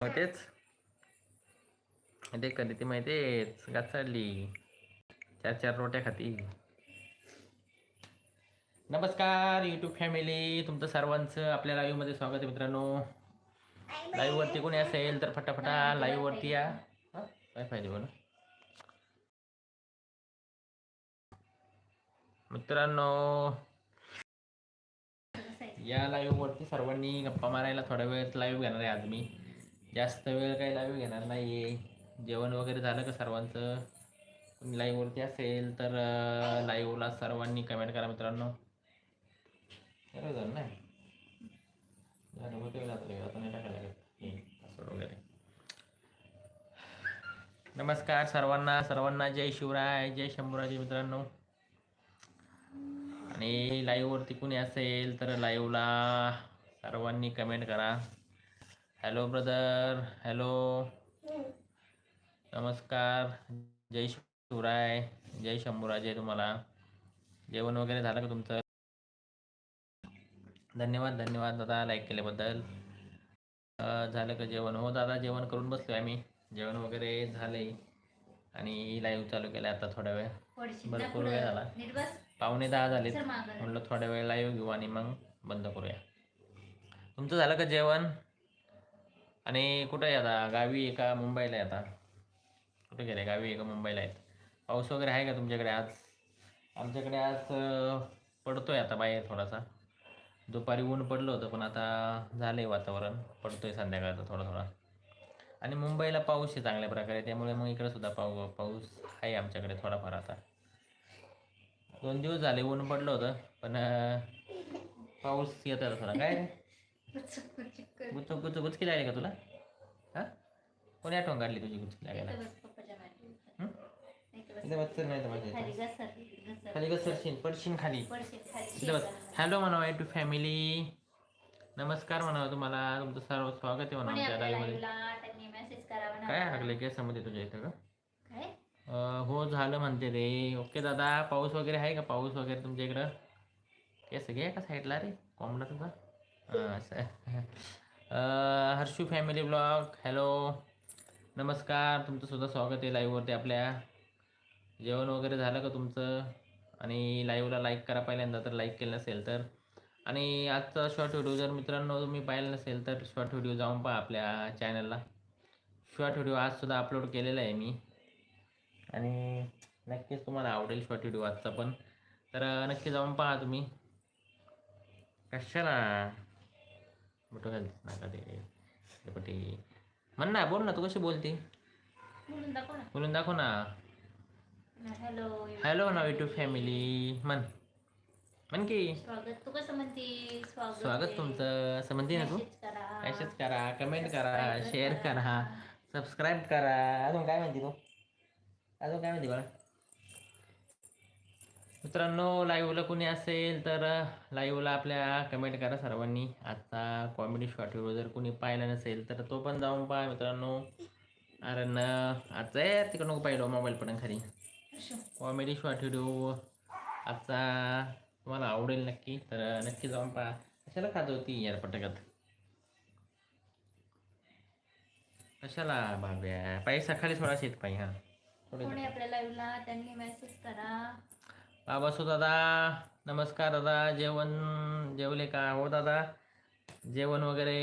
तेच ते कधी ती माहितीच गाचाडली चार चार रोट्या खाती. नमस्कार युट्यूब फॅमिली तुमचं सर्वांचं आपल्या लाईव्हमध्ये स्वागत आहे मित्रांनो. लाईव्हवरती कोणी असेल तर फटाफटा लाईव्हवरती या. हा? काय पाहिजे बोला मित्रांनो या लाईव्हवरती सर्वांनी गप्पा मारायला थोड्या वेळ लाईव्ह घेणार आहे आज मी. जास्त वेळ काही लाईव्ह घेणार नाही आहे जेवण वगैरे झालं का सर्वांचं? कोणी लाईव्हवरती असेल तर लाईव्हला सर्वांनी कमेंट करा मित्रांनो. बरोबर झालं झालं आता नाही टाकायला वगैरे. नमस्कार सर्वांना. सर्वांना जय शिवराय जय शंभूराजे मित्रांनो. आणि लाईव्हवरती कुणी असेल तर लाईव्हला सर्वांनी कमेंट करा. हॅलो ब्रदर हॅलो नमस्कार. जय शिवराय. जय शंभूराजे तुम्हाला. जेवण वगैरे झालं का तुमचं? धन्यवाद धन्यवाद दादा लाईक केल्याबद्दल. झालं का जेवण? हो दादा जेवण करून बसलो आम्ही. जेवण वगैरे झालंय. आणि लाईव्ह चालू केलं आता थोडा वेळ. भरपूर वेळ झाला. पावणे दहा झालेत. म्हटलं थोड्या वेळ लाईव्ह घेऊ आणि मग बंद करूया. तुमचं झालं का जेवण? आणि कुठं आहे आता? गावी आहे का मुंबईला आहे आता? कुठे गेले? गावी आहे का मुंबईला आहेत? पाऊस वगैरे आहे का तुमच्याकडे आज? आमच्याकडे आज पडतो पडतोय आता बाहेर थोडासा. दुपारी ऊन पडलं होतं पण आता झालं आहे वातावरण. पडतोय संध्याकाळचं थोडा थोडा आणि मुंबईला पाऊस आहे चांगल्या प्रकारे त्यामुळे मग इकडे सुद्धा पाऊ पाऊस आहे आमच्याकडे थोडाफार आता. दोन दिवस झाले ऊन पडलं होतं पण पाऊस येत आहे थोडा. काय? गुच्च गुच्च गुचकी लागली का तुला? हा? कोणी आठवण काढली तुझी गुचकी लागायला? हं? इथं बस नाही तर माझ्या. खाली घसरशील पडशील खाली. इथं बस हॅलो म्हणावं टू फॅमिली नमस्कार म्हणावं तुम्हाला. तुमचं सर्व स्वागत आहे म्हणावं आमच्या लाईव्हमध्ये काय हाकले केसामध्ये तुझ्या इथं का हो झालं म्हणते रे. ओके दादा पाऊस वगैरे आहे का? पाऊस वगैरे तुमच्या इकडं? केस घे का साईडला रे. कोंबडा तुझा. हर्षू फॅमिली ब्लॉग हॅलो नमस्कार तुमचं सुद्धा स्वागत आहे लाईव्हवरती आपल्या. जेवण वगैरे झालं का तुमचं? आणि लाईव्हला लाईक करा पहिल्यांदा तर लाईक केलं नसेल तर. आणि आजचा शॉर्ट व्हिडिओ जर मित्रांनो तुम्ही पाहिलं नसेल तर शॉर्ट व्हिडिओ जाऊन पहा आपल्या चॅनलला शॉर्ट व्हिडिओ आजसुद्धा अपलोड केलेला आहे मी. आणि नक्कीच तुम्हाला आवडेल शॉर्ट व्हिडिओ आजचा पण. तर नक्की जाऊन पहा तुम्ही. कशाला? मोठं घाल? नका ते? शेपटी म्हण ना बोल ना तू कशी बोलते? बोलून दाखव ना. हॅलो हॅलो ना. युट्यूब फॅमिली म्हण. म्हण की. स्वागत. तू कसं म्हणते स्वागत. तुमचं. असं म्हणते ना तू? मॅसेज करा. कमेंट करा शेअर करा सबस्क्राईब करा. अजून काय म्हणते तू? अजून काय म्हणते बघा मित्रांनो लाईव्हला कोणी असेल तर लाईव्हला आपल्या कमेंट करा सर्वांनी. आजचा कॉमेडी शॉर्ट व्हिडिओ जर कोणी पाहिला नसेल तर तो पण जाऊन पहा मित्रांनो. कारण अं, आजचा आहे तिकडं नको पाहिलं मोबाईल पण खाली. कॉमेडी शॉर्ट व्हिडिओ आजचा तुम्हाला आवडेल नक्की तर नक्की जाऊन पहा. कशाला खात होती यार पटकत कशाला भाव्या? पायी सकाळी थोडा शेत पायी हा. थोडे आपल्या लाईव्हला त्यांनी मेसेज करा. बाबासो दादा. नमस्कार दादा. जेवण जेवले का? हो दादा. जेवण वगैरे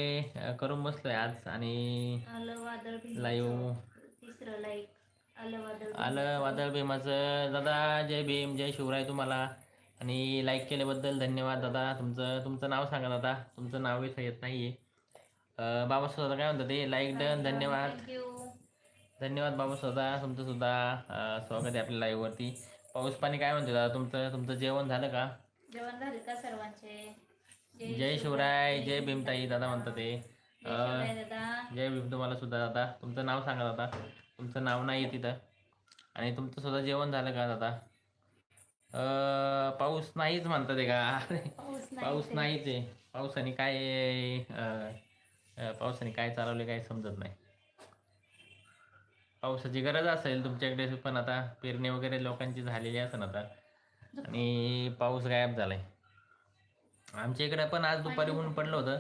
करून बसलोय आज आणि आलं वादळ भीमाचं. लाईव्ह तिसरं लाईक आलं वादळ भीमाचं दादा जय भीम जय शिवराय तुम्हाला. आणि लाईक केल्याबद्दल धन्यवाद दादा. तुमचं तुमचं नाव सांगा दादा. तुमचं नाव इथं येत नाही आहे बाबासो दादा काय म्हणतात ते? लाईक डन धन्यवाद. धन्यवाद बाबा सुद्धा तुमचं सुद्धा स्वागत आहे आपल्या लाईव्हवरती पाऊस पाणी काय म्हणते दादा? तुमचं तुमचं जेवण झालं का? जेवण झाले का सर्वांचे? जय शिवराय जय भीमताई दादा म्हणतात ते. जय भीम तुम्हाला सुद्धा दादा. तुमचं नाव सांगा दादा. तुमचं नाव नाही आहे तिथं. आणि तुमचं सुद्धा जेवण झालं का दादा? पाऊस नाहीच म्हणतात आहे का? अरे पाऊस. नाहीच आहे. पावसाने काय पावसाने काय चालवले काय समजत नाही. पावसाची गरज असेल तुमच्याकडे पण आता पेरणी वगैरे लोकांची झालेली असेल आता. आणि पाऊस गायब झालाय. आमच्या इकडे पण आज दुपारी ऊन पडलं होतं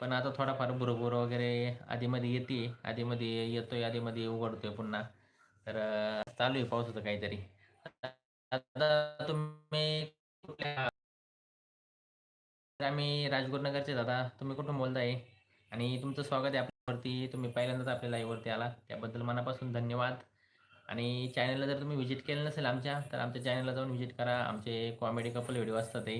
पण आता थोडाफार बुरबुर वगैरे आधीमध्ये येते आधीमध्ये येतोय आधीमध्ये उघडतोय पुन्हा. तर चालू आहे पावसाचं काहीतरी. आता तुम्ही कुठल्या आम्ही राजगुरुनगरचे दादा तुम्ही कुठून बोलताय? आणि तुमचं स्वागत आहे वरती तुम्ही पहिल्यांदाच आपल्या लाईव्हवरती आला त्याबद्दल मनापासून धन्यवाद. आणि चॅनलला जर तुम्ही व्हिजिट केलं नसेल आमच्या तर आमच्या चॅनलला जाऊन व्हिजिट करा. आमचे कॉमेडी कपल व्हिडिओ असतात ते.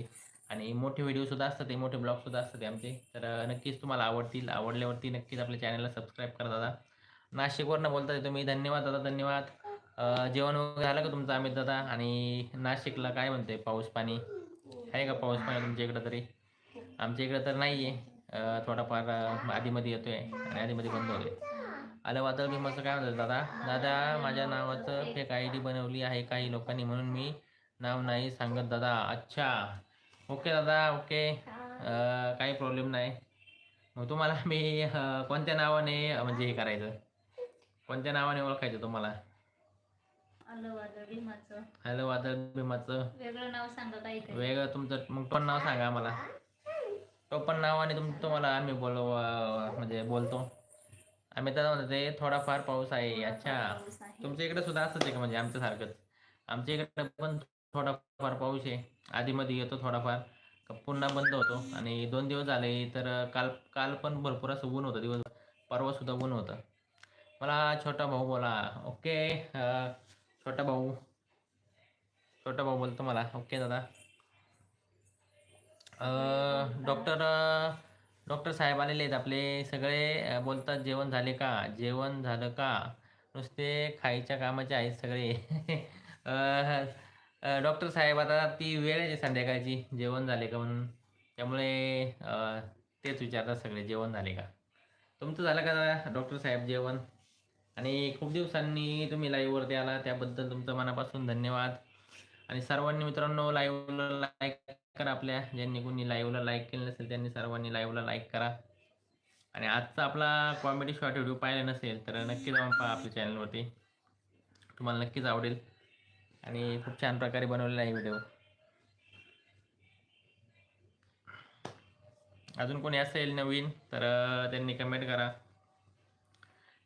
आणि मोठे व्हिडिओसुद्धा असतात ते मोठे ब्लॉगसुद्धा असतात ते आमचे. तर नक्कीच तुम्हाला आवडतील आवडल्यावरती नक्कीच आपल्या चॅनलला सबस्क्राईब करा दादा. नाशिकवरनं बोलताय तुम्ही धन्यवाद दादा धन्यवाद. जेवण वगैरे झालं का तुमचं अमित दादा? आणि नाशिकला काय म्हणते पाऊस पाणी? आहे का पाऊस पाणी तुमच्या इकडं तरी? आमच्या इकडं तर नाही आहे थोडाफार आधीमध्ये येतोय आणि आधीमध्ये बंद होतोय. आलं वादळ भीमाचं काय म्हणतात दादा? दादा माझ्या नावाचं फेक आय डी बनवली आहे काही लोकांनी म्हणून मी नाव नाही सांगत दादा. अच्छा. ओके दादा ओके. काही प्रॉब्लेम नाही. मग तुम्हाला मी कोणत्या नावाने म्हणजे हे करायचं? कोणत्या नावाने ओळखायचं तुम्हाला? हॅलो वादळ भीमाचं वेगळं नाव सांगा वेगळं तुमचं मग टोपण नाव सांगा आम्हाला. टोपण नावाने तुम तुम्हाला आम्ही बोल म्हणजे बोलतो. आम्ही तर म्हणतो ते थोडाफार पाऊस आहे अच्छा. तुमच्या इकडे सुद्धा असंच आहे का म्हणजे आमच्यासारखंच? आमच्या इकडे पण थोडाफार पाऊस आहे. आधीमध्ये येतो थोडाफार. पुन्हा बंद होतो. आणि दोन दिवस झाले तर काल काल पण भरपूर असं ऊन होतं दिवस परवा सुद्धा ऊन होतं. मला छोटा भाऊ बोला. ओके छोटा भाऊ. छोटा भाऊ बोलतो मला. ओके दादा. डॉक्टर डॉक्टर साहेब आलेले आहेत आपले. सगळे बोलतात जेवण झाले का? जेवण झालं का? नुसते खायच्या कामाचे आहेत सगळे. डॉक्टर साहेब आता ती वेळ आहे संध्याकाळची. जेवण झाले का म्हणून? त्यामुळे तेच विचारतात सगळे जेवण झाले का? तुमचं झालं का डॉक्टर साहेब जेवण? आणि खूप दिवसांनी तुम्ही लाईव्हवरती आला. त्याबद्दल तुमचं मनापासून धन्यवाद. आणि सर्वांनी मित्रांनो लाईव्हला लाईक करा आपल्या. ज्यांनी कोणी लाईव्हला लाईक केलं नसेल त्यांनी सर्वांनी लाईव्हला लाईक करा. आणि आजचा आपला कॉमेडी शॉर्ट व्हिडिओ पाहिला नसेल तर नक्की जाऊन पहा आपल्या चॅनलवरती तुम्हाला नक्कीच आवडेल. आणि खूप छान प्रकारे बनवलेला आहे व्हिडिओ अजून कोणी असेल नवीन तर त्यांनी कमेंट करा.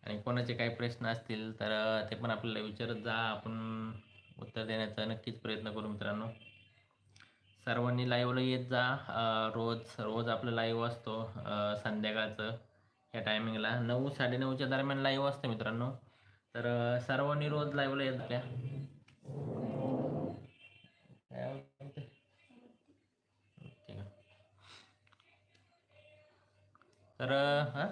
आणि कोणाचे काही प्रश्न असतील तर ते पण आपल्याला विचारत जा. आपण उत्तर देण्याचा नक्कीच प्रयत्न करू मित्रांनो. सर्वांनी लाईव्हला येत जा. रोज रोज आपलं लाईव्ह असतो. संध्याकाळचं ह्या टायमिंगला नऊ साडेनऊच्या दरम्यान लाईव्ह असतं मित्रांनो. तर सर्वांनी रोज लाईव्हला येत आहे तर हा.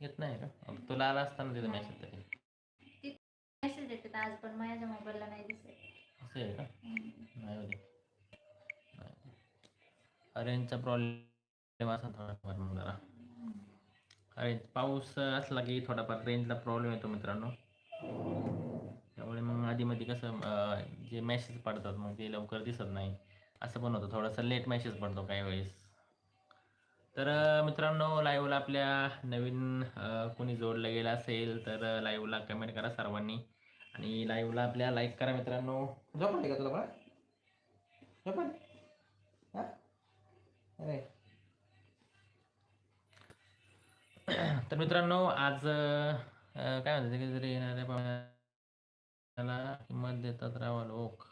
येत नाही का? तुला आला असताना तिथं मेसेज तरी. मेसेज येतात आज पण माझ्या मोबाईलला नाही दिसत. असं आहे का हम्म. नाही होते रेंजचा प्रॉब्लेम असा थोडाफार मग जरा. अरे पाऊस असला की थोडाफार रेंजला प्रॉब्लेम येतो मित्रांनो. त्यामुळे मग आधीमध्ये कसं जे मेसेज पडतात मग ते लवकर दिसत नाही. असं पण होतं. थोडासा लेट मेसेज पडतो काही वेळेस. तर मित्रांनो लाईव्हला आपल्या नवीन कोणी जोडलं गेलं असेल तर लाईव्हला कमेंट करा सर्वांनी. आणि लाईव्हला आपल्या लाईक करा मित्रांनो. झोप का तुला बाळा? तर मित्रांनो आज काय म्हणते कधीतरी येणाऱ्या पाहुण्याला किंमत देतात राहा लोक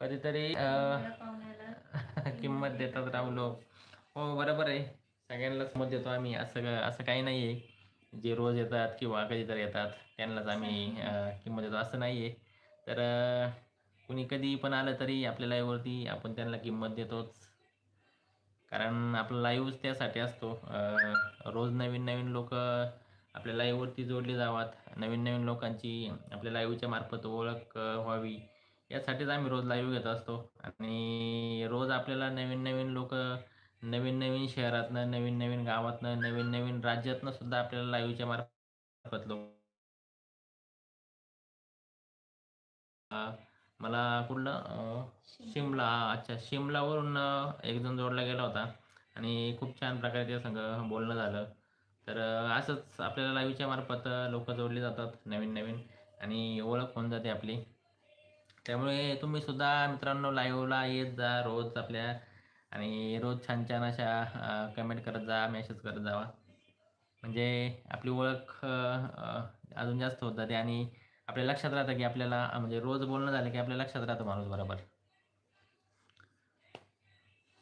कधीतरी किंमत देतात राव लोक हो बरोबर आहे. सगळ्यांनाच मत देतो आम्ही असं असं काही नाही आहे. जे रोज येतात किंवा कधीतरी येतात त्यांनाच आम्ही किंमत देतो असं नाही आहे. तर कुणी कधी पण आलं तरी आपल्या लाईव्हवरती आपण त्यांना किंमत देतोच. कारण आपला लाईव्हच त्यासाठी असतो. रोज नवीन नवीन लोक आपल्या लाईव्हवरती जोडले जावात. नवीन नवीन लोकांची आपल्या लाईव्हच्या मार्फत ओळख व्हावी. यासाठीच आम्ही रोज लाईव्ह घेत असतो. आणि रोज आपल्याला नवीन नवीन लोक नवीन नवीन शहरातनं नवीन नवीन गावातनं नवीन नवीन राज्यातनं सुद्धा आपल्याला लाईव्हच्या मार्फत लोक मला कुठलं शिमला अच्छा शिमलावरून एक जण जोडला गेला होता. आणि खूप छान प्रकारे त्या संग बोलणं झालं. तर असंच आपल्याला लाईव्हच्या मार्फत लोक जोडले जातात नवीन नवीन आणि ओळख होऊन जाते आपली. त्यामुळे तुम्ही सुद्धा मित्रांनो लाईव्हला येत जा रोज आपल्या आणि रोज छान छान अशा कमेंट करत जा मेसेज करत जावा. म्हणजे आपली ओळख अजून जास्त होत जाते आणि आपल्या लक्षात राहतं की आपल्याला म्हणजे रोज बोलणं झालं की आपल्या लक्षात राहतं माणूस बरोबर.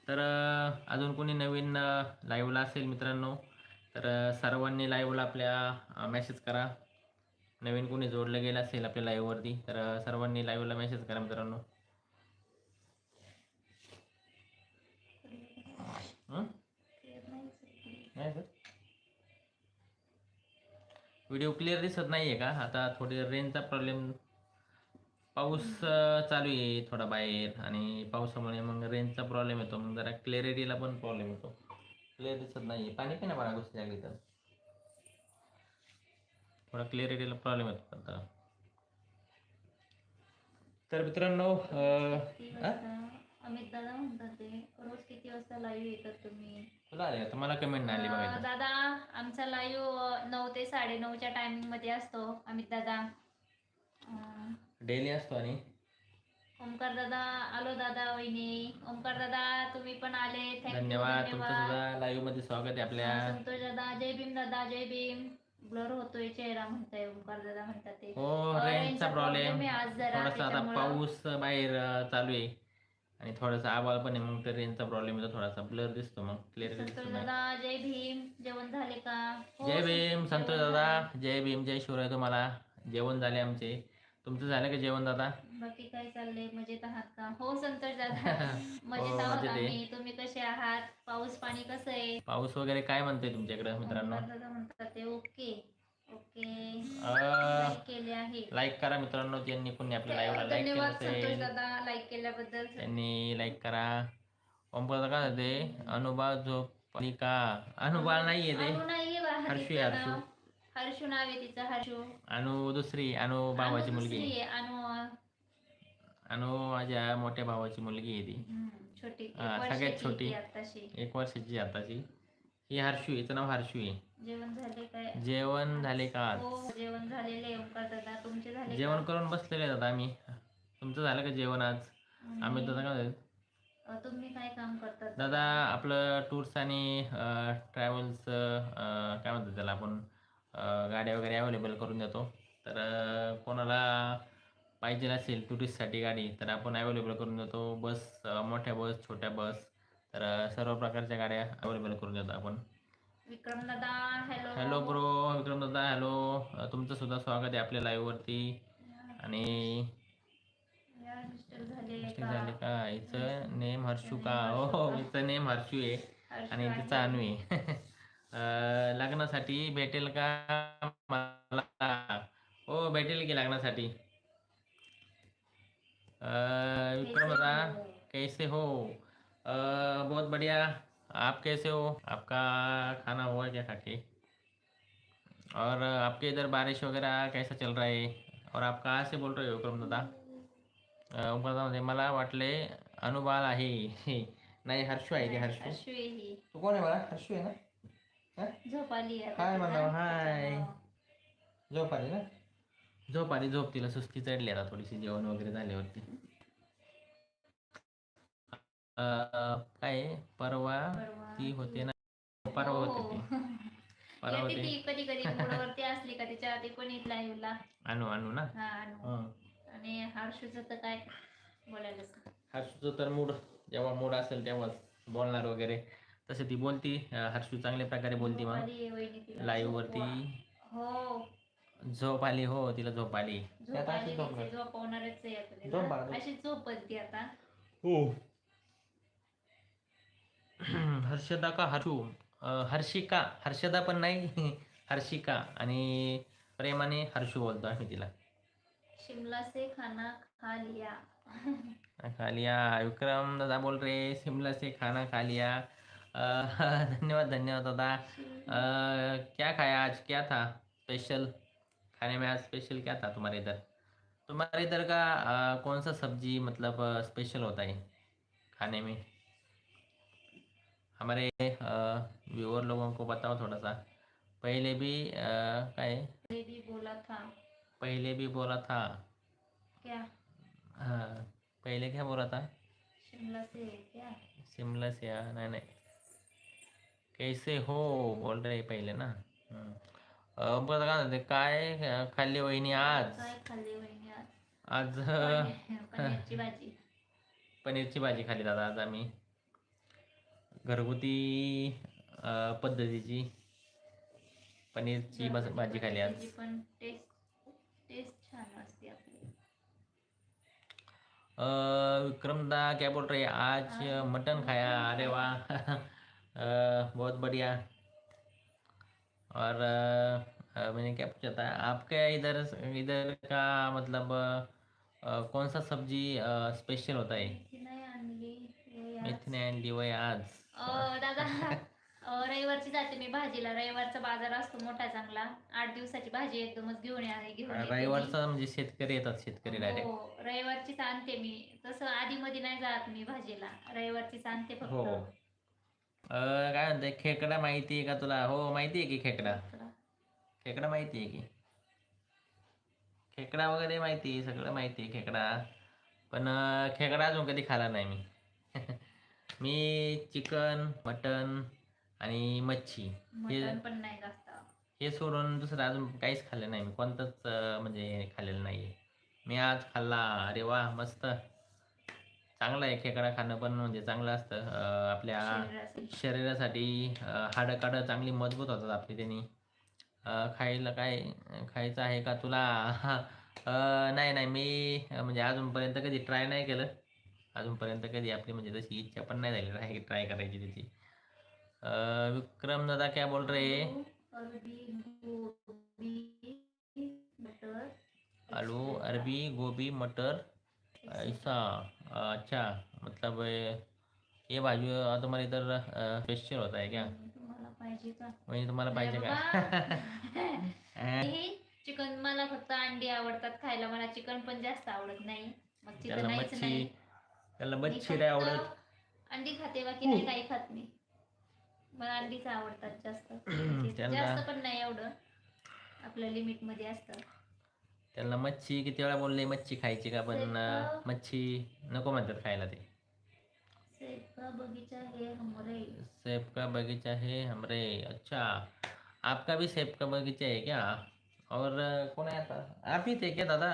तर अजून कोणी नवीन लाईव्हला असेल मित्रांनो तर सर्वांनी लाईव्हला आपल्या मेसेज करा. नवीन कोणी जोडलं गेलं असेल आपल्या लाईव्हवरती तर सर्वांनी लाईव्हला मेसेज करा मित्रांनो. नाही सर व्हिडिओ क्लिअर दिसत नाही आहे का? आता थोडी रेंजचा प्रॉब्लेम. पाऊस चालू आहे थोडा बाहेर आणि पावसामुळे मग रेंजचा प्रॉब्लेम येतो. मग जरा क्लिअरिटीला पण प्रॉब्लेम येतो. क्लिअर दिसत नाही आहे पाणी पण बघा गोष्टी लागली तर. थोडा क्लिअरिटीला प्रॉब्लेम येतो आता. तर मित्रांनो अमित दादा म्हणतात ते रोज किती वाजता लाईव्ह येतात तुम्ही? तुला आले आता मला कमेंट नाही आली अं, बघायला. दादा आमचा लाईव्ह नऊ ते साडेनऊच्या टायमिंगमध्ये असतो अमित दादा. अं, डेली असतो आणि? ओमकार दादा आलो दादा वहिनी. ओमकार दादा तुम्ही पण आले. धन्यवाद. तुमचं सुद्धा लाईव्हमध्ये स्वागत आहे आपल्या. संतोष दादा जय भीम दादा जय भीम. ब्लर होतोय चेहरा म्हणताय ओमकार दादा म्हणतात ते. हो रेंजचा प्रॉब्लेम आहे आज जरा थोडासा आता त्याच्यामुळं. पाऊस बाहेर अ, चालू आहे. आणि थोडासा आवाज पण आहे मग तर रेंजचा प्रॉब्लेम येतो थोडासा ब्लर दिसतो मग क्लिअर संतोष नाही. दादा जय भीम जेवण झाले का? हो, जय भीम संतोष. दादा. जय भीम जय शिवराय तुम्हाला. जेवण झाले आमचे. तुमचं झालं का जेवण दादा? बाकी काय चाललंय? मजेत आहात का? हो संतोष दादा. मजेत हो, आहोत मजेत आहे. आम्ही. तुम्ही कसे आहात? पाऊस पाणी कसं आहे? पाऊस वगैरे काय म्हणतोय तुमच्याकडे मित्रांनो? दादा म्हणतात ते ओके. ओके. लाईक करा मित्रांनो त्यांनी कोणी आपल्या लाईव्हला लाईक केलं असेल. केल्याबद्दल. त्यांनी लाईक करा. ओमकार दादा काय होते अनुबा झोपली का अनुबा नाहीये ते. हर्षू हर्षू. हर्षू. नाव आहे तिचं हर्षू. अनु दुसरी अनु भावाची मुलगी. अनु. अनु माझ्या मोठ्या भावाची मुलगी आहे ती. सगळ्यात छोटी. ती एक वर्षाची आताची ही हर्षू हिचं नाव हर्षू आहे. जेवण झाले काय? जेवण झाले का? आज? हो जेवण झालेले आहे ओंकार दादा तुमचे झाले जेवण करून बसलेले आहेत आता आम्ही. तुमचं झालं का जेवण आज? आम्ही दादा काय? अ, तुम्ही काय काम करतात? दादा आपलं टूर्स आणि ट्रॅव्हल्स काय म्हणतात त्याला आपण अं, गाड्या वगैरे अवेलेबल करून देतो. तर अं, कोणाला पाहिजे असेल टुरिस्टसाठी गाडी तर आपण अवेलेबल करून देतो. बस अं, मोठ्या बस छोट्या बस तर अं, सर्व प्रकारच्या गाड्या अवेलेबल करून देतो आपण. विक्रम दादा हॅलो हॅलो ब्रो विक्रम दादा हॅलो तुमचं सुद्धा स्वागत आहे आपल्या लाईव्हवरती आणि या मिस्टर झाले का? हिचं नेम हर्षू का? हो हो हिचं नेम हर्षू आहे. आणि. तिचा अनु आहे. लग्नासाठी भेटेल का मला? हो भेटेल की लग्नासाठी. विक्रम दादा कैसे हो? अं, बहुत बढ़िया. आप कैसे हो? आपका खाना हुआ क्या खाके? और आपके इधर बारिश वगैरह कैसा चल रहा है? और आप कहाँ से बोल रहे हो विक्रम दादा? म्हणते, मला वाटले अनुबाल आहे. नाही हर्षू आहे ते हर्षू? तू कोण आहे मला? हर्षू आहे ना? हाय. म्हणा, हाय. झोप आली ना? झोप आली झोप तिला सुस्ती चढली आता थोडीशी जेवण वगैरे झाल्यावरती. काय? परवा परवा ती होते ना परवा होते ती परवा येते होते ती कधी कधी मूडवरती असली का तिच्या आधी पण येत लाईव्हला अनु अनु ना हा अनु. हं. आणि हर्षूचं तर काय बोलायलाच नाही. हर्षूचं तर मूड जेव्हा मूड असेल तेव्हाच बोलणार वगैरे तसे ती बोलती अं, हर्षू चांगल्या प्रकारे बोलती झोप मग आली आहे वहिनी तिला. लाईव्ह वरती हो झोप आली हो तिला झोप आली झोप आता अशी आली झोप तिची काढ. झोपवणारच आहे आता झोप तिला. बाळा, झोप. अशी झोप ती आता हो हर्षदा का हर्षू? हर्षिका. हर्षदा पण नाही हर्षिका आणि प्रेमाने हर्षू बोलतो आम्ही तिला. शिमला से खाना खा लिया. खा लिया. विक्रम दादा बोल रहे शिमला से खाना खा लिया. धन्यवाद धन्यवाद दादा. क्या खाया आज? क्या था स्पेशल खाने में आज स्पेशल क्या था तुम्हारे इधर? तुम्हारे इधर का अं, कौन सा सब्जी मतलब स्पेशल होता है खाने में? हमारे व्यूअर लोगों को बताओ थोड़ा सा पहले भी क्या पहले भी बोला था। पहले भी बोला था। क्या? हाँ पहले क्या बोला था? शिमला से क्या? शिमला से आ नाही नाही। कैसे हो? बोल रहे पहिले ना। बरं काय म्हणते काय खाल्ली वहिनी आज? काय खाल्ली वहिनी आज? आज पनीरची भाजी। पनीरची भाजी खाल्ली दादा आज आम्ही। घरगुती पद्धतीची पनीरची भाजी खाल्ली आज. पण टेस्ट टेस्ट छान असते आपली. अ, विक्रम दा क्या बोल रहे? आज मटन खाया अरे वाह. अ, बहुत बढ़िया. और मैंने क्या पूछा था? आपके इधर इधर का मतलब कौन सा सब्जी स्पेशल होता है? मेथी ने आणली वय आज? दादा रविवारची जाते मी भाजीला. रविवारचा बाजार असतो मोठा चांगला. आठ दिवसाची भाजी एकदमच घेऊन या घेऊन येते मी. रविवारचा म्हणजे शेतकरी येतात शेतकरी डायरेक्ट हो रविवारचीच आणते मी. तसं आधी मध्ये नाही जात मी भाजीला. रविवारचीच आणते फक्त. हो. अ, काय म्हणते खेकडा माहिती आहे का तुला? हो माहिती आहे की खेकडा. खेकडा माहिती आहे की? खेकडा वगैरे माहिती आहे सगळं माहिती आहे खेकडा. पण अं, खेकडा अजून कधी खाला नाही मी. मी चिकन मटन आणि मच्छी. हे मटण पण नाही जास्त. हे सोडून दुसरं अजून काहीच खाल्लं नाही मी. कोणतंच अं, म्हणजे खाल्लेलं नाही मी आज खाल्ला. अरे वा मस्त. चांगलं आहे खेकडा खाणं पण म्हणजे चांगलं असतं. अं, आपल्या शरीरासाठी. हाडं काडं चांगली मजबूत होतात आपली त्यांनी. अं, खायला काय खायचं आहे का तुला? अं, नाही नाही. मी अं, म्हणजे अजूनपर्यंत कधी ट्राय नाही केलं. अजूनपर्यंत कधी आपली म्हणजे तशी इच्छा पण नाही झाली ट्राय ट्राय करायची त्याची. विक्रम दादा क्या बोल रहे आलू, अरबी गोबी मटर गोभी ऐसा अच्छा मतलब ये भाजी तुम्हाला इधर स्पेशल होता है क्या? पाहिजे का। म्हणजे तुम्हाला पाहिजे का। चिकन मला फक्त अंडी आवडतात खायला. मला चिकन पण जास्त आवडत नाही. मग मच्छी नाही. त्याला मच्छी नाही आवडत. अंडी खाते बाकी नाही काही खात मी. मला अंडीच आवडतात जास्त. त्यांना- जास्त पण नाही एवढं. आपल्या लिमिटमध्ये असतं. त्याला मच्छी किती वेळा बोलले मच्छी खायची का पण मच्छी नको म्हणतात खायला ते. सेब का बगीचा है हमरे. सेब का बगीचा है हमरे. अच्छा. आपका भी सेब का बगीचा है क्या? और कौन आया था आप ही थे क्या दादा?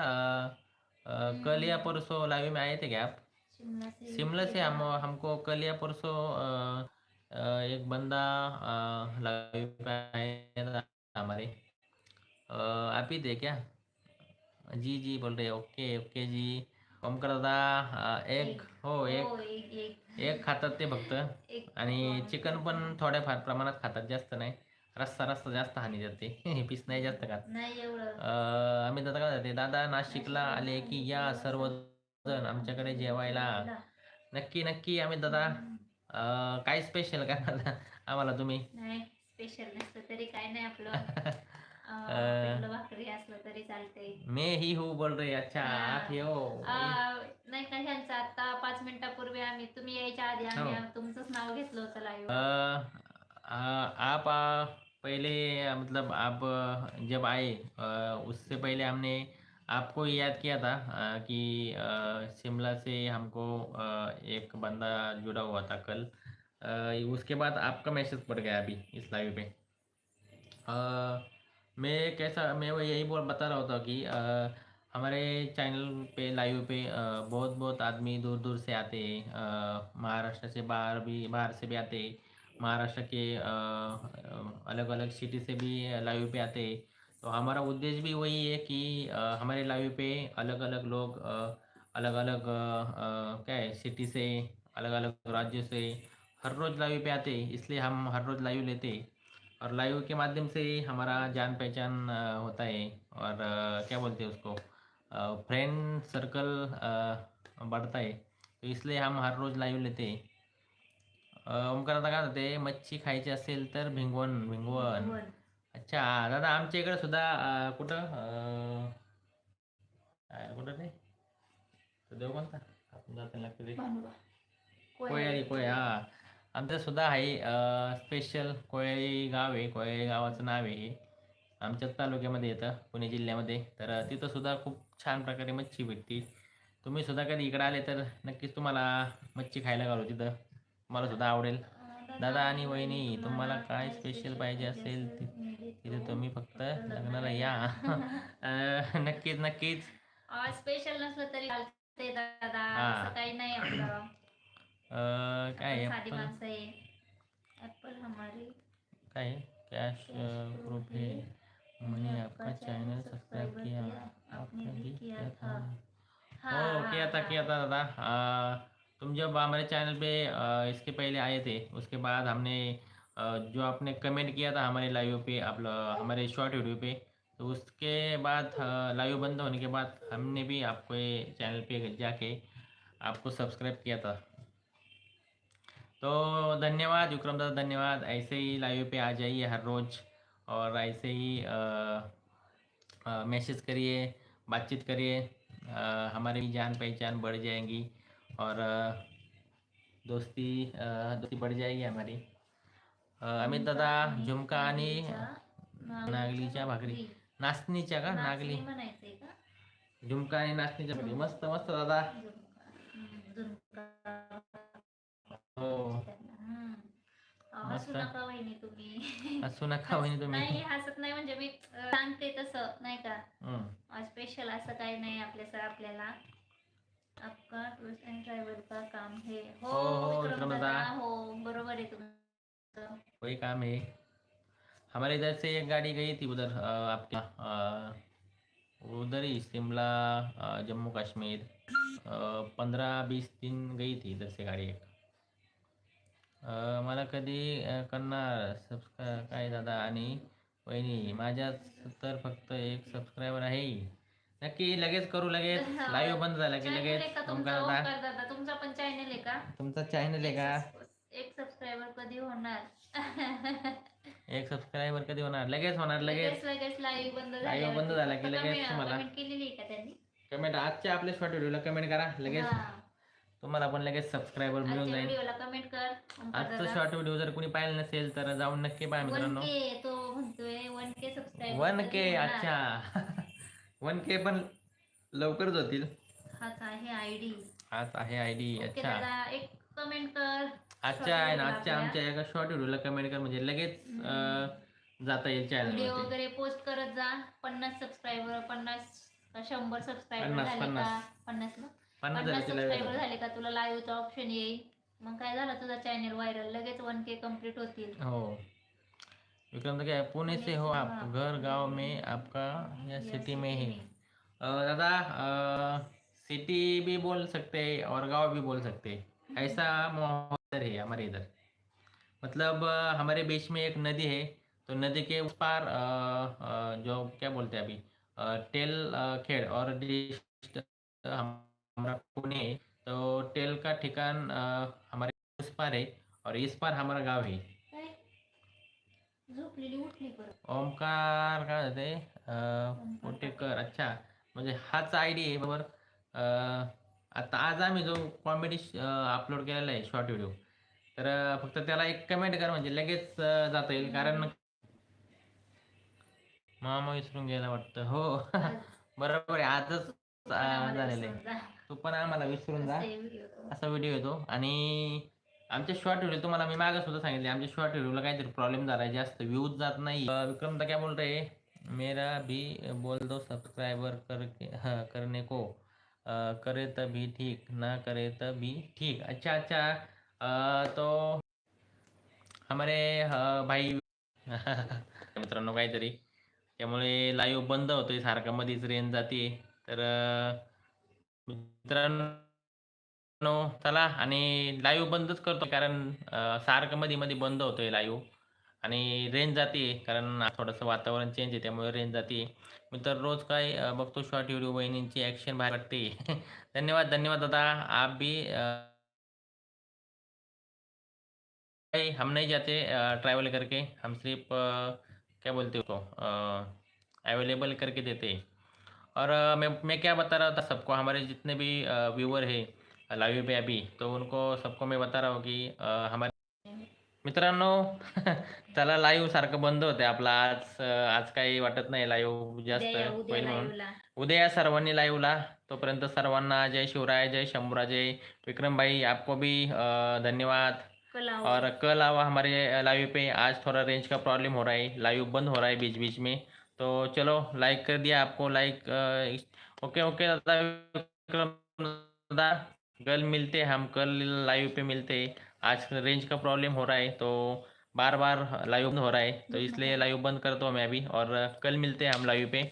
कल या परसों लाइव में आए थे क्या आप? शिमला से शिमला से हम हमको कल या परसों एक बंदा लाइव आया हमारे। आप ही थे क्या? जी जी बोल रहे ओके ओके जी। ओमकार दादा एक हो एक हो एक एक एक। खातात ते फक्त। आणि चिकन पण थोड्याफार प्रमाणात खातात जास्त नाही. रस्सा रस्सा जास्त हानी जाते. पीस नाही जास्त खात. आम्ही दादा काय दादा नाशिकला आले की या सर्वजण आमच्याकडे जेवायला नक्की नक्की आम्ही दादा काय स्पेशल का दादा आम्हाला तुम्ही? नाही स्पेशल नसतं तरी काय नाही आपलं. भाकरी असलं तरी चालतंय. मैं ही हूँ बोल रही अच्छा हा. ही हो. नाही का ह्यांचं आता पाच मिनिटापूर्वी आम्ही तुम्ही यायच्या आधी आम्ही हो. तुमचंच नाव घेतलं होतं लाईव्ह आ, आप पहले मतलब आप जब आए उससे पहले हमने आपको याद किया था अ, कि शिमला से हमको अ, एक बंदा जुड़ा हुआ था कल। अ, उसके बाद आपका मैसेज पड़ गया अभी इस लाइव पे। अ, मैं कैसा मैं वो यही बोल बता रहा होता कि अ, हमारे चैनल पे लाइव पे बहुत बहुत आदमी दूर दूर से आते हैं। महाराष्ट्र से बाहर भी बाहर से भी आते हैं। महाराष्ट्र के अलग अलग सिटी से भी लाइव पे आते हैं। तो हमारा उद्देश्य भी वही है कि हमारे लाइव पे अलग अलग लोग अलग अलग क्या है सिटी से अलग अलग राज्य से हर रोज़ लाइव पे आते इसलिए हम हर रोज़ लाइव लेते और लाइव के माध्यम से हमारा जान पहचान होता है और क्या बोलते हैं उसको फ्रेंड सर्कल बढ़ता है। तो इसलिए हम हर रोज़ लाइव लेते ओमकार मच्छी खायची असेल तर भिंगवण भिंगवण वर. अच्छा दादा आमच्या इकडे सुद्धा कुठं? कुठं ते? देव कोणता? आपण जाताना लागतं ते भानुबा. कोयारी कोय हा. आमचं सुद्धा आहे स्पेशल कोयारी गाव आहे कोयारी गावाचं नाव आहे. आमच्याच तालुक्यामध्ये येतं पुणे जिल्ह्यामध्ये. तर तिथं सुद्धा खूप छान प्रकारे मच्छी भेटते. तुम्ही सुद्धा कधी इकडे आले तर नक्कीच तुम्हाला मच्छी खायला घालू तिथं. मला सुद्धा आवडेल. दादा आणि वहिनी तुम्हाला काय स्पेशल पाहिजे असेल ति- तिथे तुम्ही फक्त लग्नाला या नक्कीच नक्कीच स्पेशल नसलं तरी चालतंय दादा असं काही नाही आपलं अं, काय साधी आपण- माणसं आहे ऍपल हमारी काय कॅश है मैंने आपका चैनल सब्सक्राइब किया आपने भी किया था हाँ, ओ हाँ, किया था हाँ. किया था दादा आ, तुम जब हमारे चैनल पे आ, इसके पहले आए थे उसके बाद हमने जो आपने कमेंट किया था हमारे लाइव पे आप हमारे शॉर्ट वीडियो पे तो उसके बाद लाइव बंद होने के बाद हमने भी आपको चैनल पे जाके आपको सब्सक्राइब किया था। तो धन्यवाद विक्रम दादा धन्यवाद। ऐसे ही लाइव पे आ जाइए हर रोज़ और ऐसे ही मैसेज करिए बातचीत करिए। हमारी जान पहचान बढ़ जाएँगी और अ, दोस्ती अ, दोस्ती बढ़ जाएगी हमारी। अमित दादा झुमका आणि नागलीच्या भाकरी. नाचणीच्या का? नागली. झुमका आणि नाचणीच्या भाकरी. मस्त मस्त दादा. हो. हसू. नका वहिनी तुम्ही. तुम्ही. हसत नाही म्हणजे मी सांगते तसं नाही का. स्पेशल असं काही नाही आपल्या आपल्याला. आपका टूर्स अँड ट्रॅव्हल का काम हे. हो हो, हो. हो बरोबर आहे तुमचं वही काम है। हमारे इधर से एक गाड़ी गई थी उधर आपके उधर ही शिमला जम्मू कश्मीर पंद्रह बीस दिन गई थी इधर से गाड़ी एक। मला कधी करणार सबस्क्राईब काय दादा आणि वहिनी? माझ्यात तर फक्त एक सबस्क्रायबर आहे नक्की लगेच करू लगेच. लाईव्ह बंद झाला की लगेच. तुमचा पण चॅनल आहे का? तुमचा चॅनल आहे का? एक सबस्क्रायबर कधी होणार? एक सबस्क्रायबर कधी होणार? लगेच होणार लगेच. लगेच लगेच लाईव्ह बंद Live बंद झाला की लगेच तुम्हाला- कमेंट केलेली आहे का त्यांनी? कमेंट आजच्या आपल्या शॉर्ट व्हिडिओला कमेंट करा लगेच. हा. तुम्हाला पण लगेच सबस्क्रायबर मिळून आजच्या जाईल. व्हिडिओला कमेंट कर आजचा दादा. शॉर्ट व्हिडिओ जर कोणी पाहिलं नसेल तर जाऊन नक्की पहा मित्रांनो. 1K तो म्हणतोय one K subscriber one K अच्छा. वन के पण लवकरच होतील. हाच आहे आयडी आज आहे आय डी ओके अच्छा. दादा एक कमेंट कर. आजच्या आहे ना आजच्या आमच्या एका शॉर्ट व्हिडिओला कमेंट कर म्हणजे लगेच जाता येईल व्हिडिओ चॅनल वगैरे पोस्ट करत जा. पन्नास सबस्क्रायबर पन्नास शंभर सबस्क्रायबर पन्नास, झाले का? पन्नास. पन्नास ना? पन्नास पन्नास झाले सबस्क्रायबर झाले. का? तुला लाईव्हचा ऑप्शन येईल. मग काय झालं? तुझा चॅनल व्हायरल लगेच वन के कंप्लीट होतील. हो. विक्रम तो क्या है पुणे से हो. आप घर गांव में आपका या सिटी में है। अ, दादा सिटी भी बोल सकते हैं और गांव भी बोल सकते। हैं ऐसा माहौल है हमारे इधर मतलब हमारे बीच में एक नदी है तो नदी के उस पार जो क्या बोलते हैं अभी टेल खेड़ और हमारा पुणे है तो टेल का ठिकान हमारे उस पार है और इस पार हमारा गांव है। ओमकार काय होते पोटेकर अच्छा म्हणजे हाच आय डी आहे बरोबर आता आज आम्ही जो कॉमेडी अपलोड केलेला आहे शॉर्ट व्हिडिओ तर फक्त त्याला एक कमेंट कर म्हणजे लगेच जाता येईल. कारण मामा विसरून गेला वाटतं. हो. बरोबर आहे. आजच झालेलं आहे. तू पण आम्हाला विसरून जा. असा व्हिडिओ येतो. आणि आमच्या शॉर्ट व्हिडिओ तुम्हाला मी मागं सुद्धा सांगितले. आमच्या शॉर्ट व्हिडिओला काहीतरी प्रॉब्लेम झाला जास्त व्ह्यूज जात नाही. विक्रम तर काय बोल रहे मेरा भी बोल दो सब्सक्राइबर करके हाँ करने को करे करे तभी ठीक ना करे तभी ठीक। अच्छा अच्छा तो हमारे भाई मित्रांनो काहीतरी त्यामुळे लाईव्ह बंद होतोय सारखा मध्येच रेंज जाते. तर मित्रांनो चला आणि लाईव्ह बंदच करतो कारण सारखं मध्ये मध्ये बंद होतोय लाईव्ह आणि रेंज जाते कारण थोडंसं वातावरण चेंज आहे त्यामुळे रेंज जाते. तर रोज काय अं, बघतो शॉर्ट व्हिडिओ वहिनींची ॲक्शन बाहेर वाटते. धन्यवाद धन्यवाद दादा. आप भी हम नहीं जाते ट्रैवल करके. हम सिर्फ़ क्या बोलते हो अवेलेबल करके देते और मैं मैं क्या बता रहा था सबको हमारे जितने भी व्यूवर है लाइव पे अभी तो उनको सबको मैं बता रहा हूँ कि हमारे मित्रांनो चला लाईव्ह सारखं बंद होते आपला. आज आज काही वाटत नाही लाईव्ह जास्त होईल म्हणून. उद्या या सर्वांनी लाईव्हला तोपर्यंत सर्वांना जय शिवराय जय शंभूराज जय विक्रम भाई आपको भी धन्यवाद. और कल आओ हमारे लाइव पे. आज थोड़ा रेंज का प्रॉब्लम हो रहा है. लाइव बंद हो रहा है बीच बीच में. तो चलो लाइक कर दिया आपको लाइक ओके ओके दादा विक्रम दादा कल मिलते हैं हम कल लाइव पे मिलते हैं. आज रेंज का प्रॉब्लम हो रहा है तो बार बार लाइव बंद हो रहा है तो इसलिए लाइव बंद कर दो मैं अभी और कल मिलते हैं हम लाइव पे।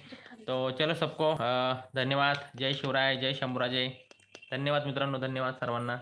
तो चलो सबको धन्यवाद। जय शिवराय, जय शंभुराजय धन्यवाद मित्रांनो, धन्यवाद सर्वांना।